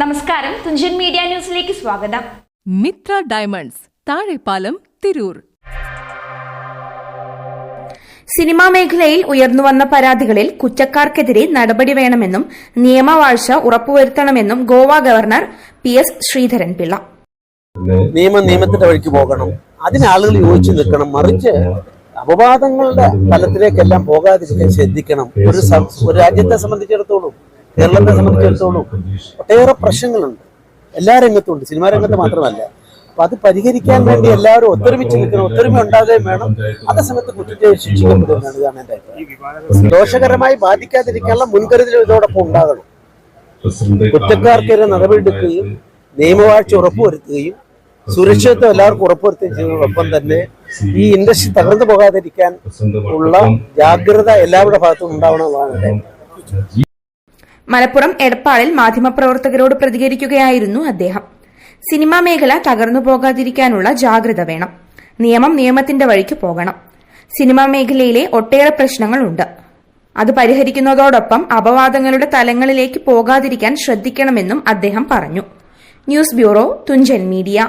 നമസ്കാരം. തുഞ്ചൻ മീഡിയ ന്യൂസിലേക്ക് സ്വാഗതം. മിത്ര ഡയമണ്ട്സ് താഴെപ്പാലം തിരൂർ. സിനിമാ മേഖലയിൽ ഉയർന്നുവന്ന പരാതികളിൽ കുറ്റക്കാർക്കെതിരെ നടപടി വേണമെന്നും നിയമവാഴ്ച ഉറപ്പുവരുത്തണമെന്നും Goa governor P S Sreedharan Pillai. നിയമം നിയമത്തിന്റെ വഴിക്ക് പോകണം. അതിന് ആളുകൾ യോജിച്ച് നിൽക്കണം. മറിച്ച് അപവാദങ്ങളുടെ തലത്തിലേക്കെല്ലാം പോകാതിരിക്കാൻ ശ്രദ്ധിക്കണം. ഒരു ഒരു രാജ്യത്തെ സംബന്ധിച്ചിടത്തോളം. കേരളത്തെ സംബന്ധിച്ചിടത്തോളം ഒട്ടേറെ പ്രശ്നങ്ങളുണ്ട്. എല്ലാ രംഗത്തും ഉണ്ട് സിനിമാ രംഗത്ത് മാത്രമല്ല. അപ്പൊ അത് പരിഹരിക്കാൻ വേണ്ടി എല്ലാവരും ഒത്തൊരുമിച്ച് നിൽക്കണം ഒത്തൊരുമ ഉണ്ടാകുകയും വേണം. അതേസമയത്ത് കുറ്റത്തെ ശിക്ഷിക്കപ്പെടുന്നതാണ് ഇതാണ് എന്റെ അഭിപ്രായം. ദോഷകരമായി ബാധിക്കാതിരിക്കാനുള്ള മുൻകരുതൽ ഇതോടൊപ്പം ഉണ്ടാകണം. കുറ്റക്കാർക്കെതിരെ നടപടിയെടുക്കുകയും നിയമവാഴ്ച ഉറപ്പുവരുത്തുകയും സുരക്ഷിതത്വം എല്ലാവർക്കും ഉറപ്പുവരുത്തുകയും ചെയ്യുന്നതോടൊപ്പം തന്നെ ഈ ഇൻഡസ്ട്രി തകർന്നു പോകാതിരിക്കാൻ ഉള്ള ജാഗ്രത എല്ലാവരുടെ ഭാഗത്തും ഉണ്ടാവണമെന്നാണ്. മലപ്പുറം എടപ്പാളിൽ മാധ്യമപ്രവർത്തകരോട് പ്രതികരിക്കുകയായിരുന്നു അദ്ദേഹം. സിനിമാ മേഖല തകർന്നു പോകാതിരിക്കാനുള്ള ജാഗ്രത വേണം. നിയമം നിയമത്തിന്റെ വഴിക്ക് പോകണം. സിനിമാ മേഖലയിലെ ഒട്ടേറെ പ്രശ്നങ്ങളുണ്ട്. അത് പരിഹരിക്കുന്നതോടൊപ്പം അപവാദങ്ങളുടെ തലങ്ങളിലേക്ക് പോകാതിരിക്കാൻ ശ്രദ്ധിക്കണമെന്നും അദ്ദേഹം പറഞ്ഞു. News bureau Thunchan media.